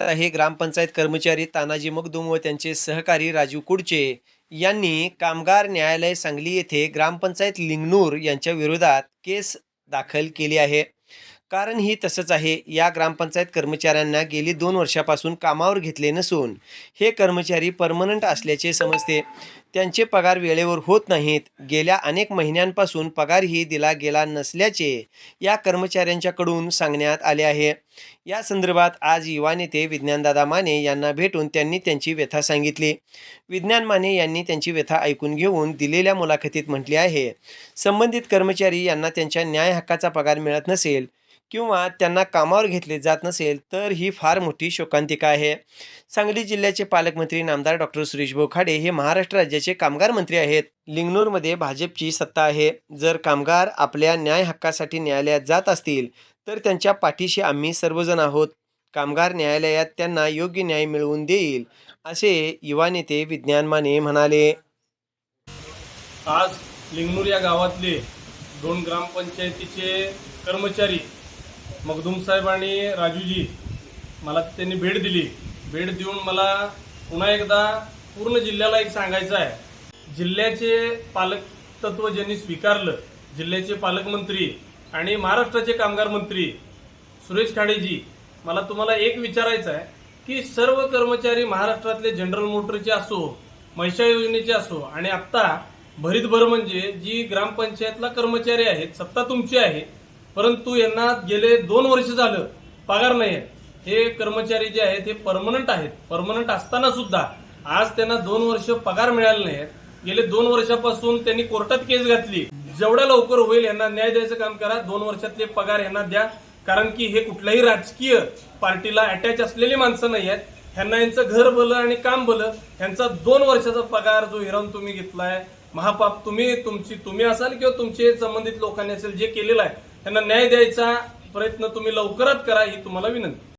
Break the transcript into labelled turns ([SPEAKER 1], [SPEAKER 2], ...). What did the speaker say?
[SPEAKER 1] हे ग्रामपंचायत कर्मचारी तानाजी मगदुम व त्यांचे सहकारी राजू कुडचे यांनी कामगार न्यायालय सांगली येथे ग्रामपंचायत लिंगनूर यांच्या विरोधात केस दाखल केली आहे. कारण ही तसंच आहे. या ग्रामपंचायत कर्मचाऱ्यांना गेली दोन वर्षापासून कामावर घेतले नसून हे कर्मचारी परमनंट असल्याचे समजते. त्यांचे पगार वेळेवर होत नाहीत. गेल्या अनेक महिन्यांपासून पगारही दिला गेला नसल्याचे या कर्मचाऱ्यांच्याकडून सांगण्यात आले आहे. या संदर्भात आज युवा नेते विज्ञानदादा माने यांना भेटून त्यांनी त्यांची व्यथा सांगितली. विज्ञान माने यांनी त्यांची व्यथा ऐकून घेऊन दिलेल्या मुलाखतीत म्हटले आहे. संबंधित कर्मचारी यांना त्यांच्या न्याय हक्काचा पगार मिळत नसेल किंवा त्यांना कामावर घेतले जात नसेल तर ही फार मोठी शोकांतिका आहे. सांगली जिल्ह्याचे पालकमंत्री नामदार डॉक्टर सुरेश बोखाडे हे महाराष्ट्र राज्याचे कामगार मंत्री आहेत. लिंगनूरमध्ये भाजपची सत्ता आहे. जर कामगार आपल्या न्याय हक्कासाठी न्यायालयात जात असतील तर त्यांच्या पाठीशी आम्ही सर्वजण आहोत. कामगार न्यायालयात त्यांना योग्य न्याय मिळवून देईल असे युवा नेते विज्ञान माने म्हणाले.
[SPEAKER 2] आज लिंगनूर या गावातले दोन ग्रामपंचायतीचे कर्मचारी मखदूम साहेब आणि राजूजी मला त्यांनी भेट दिली. भेट देऊन मला पुन्हा एकदा पूर्ण जिल्ह्याला एक सांगायचं आहे. जिल्ह्याचे पालक तत्व ज्यांनी स्वीकारलं जिल्ह्याचे पालकमंत्री आणि महाराष्ट्राचे कामगार मंत्री सुरेश खाडेजी मला तुम्हाला एक विचारायचं आहे की सर्व कर्मचारी महाराष्ट्रातले जनरल मोटरचे असो महिषा योजनेचे असो आणि आत्ता भरीतभर म्हणजे जी ग्रामपंचायतला कर्मचारी आहेत सत्ता तुमची आहे परंतु यांना गेले दोन वर्ष झालं पगार नाही आहे हे कर्मचारी जे आहेत हे परमनंट आहेत. परमनंट असताना सुद्धा आज त्यांना दोन वर्ष पगार मिळाले नाहीत गेले दोन वर्षापासून त्यांनी कोर्टात केस घातली. जेवढ्या लवकर होईल यांना न्याय द्यायचं काम करा. दोन वर्षातले पगार यांना द्या. कारण की हे कुठल्याही राजकीय पार्टीला अटॅच असलेली माणसं नाही आहेत ह्यांना यांचं घर भलं आणि काम भलं. ह्यांचा दोन वर्षाचा पगार जो हिरावून तुम्ही घेतलाय महापाप तुम्ही तुमची तुम्ही असाल किंवा तुमचे संबंधित लोकांनी असेल जे केलेलं आहे त्यांना न्याय द्यायचा प्रयत्न तुम्ही लवकरात करा ही तुम्हाला विनंती.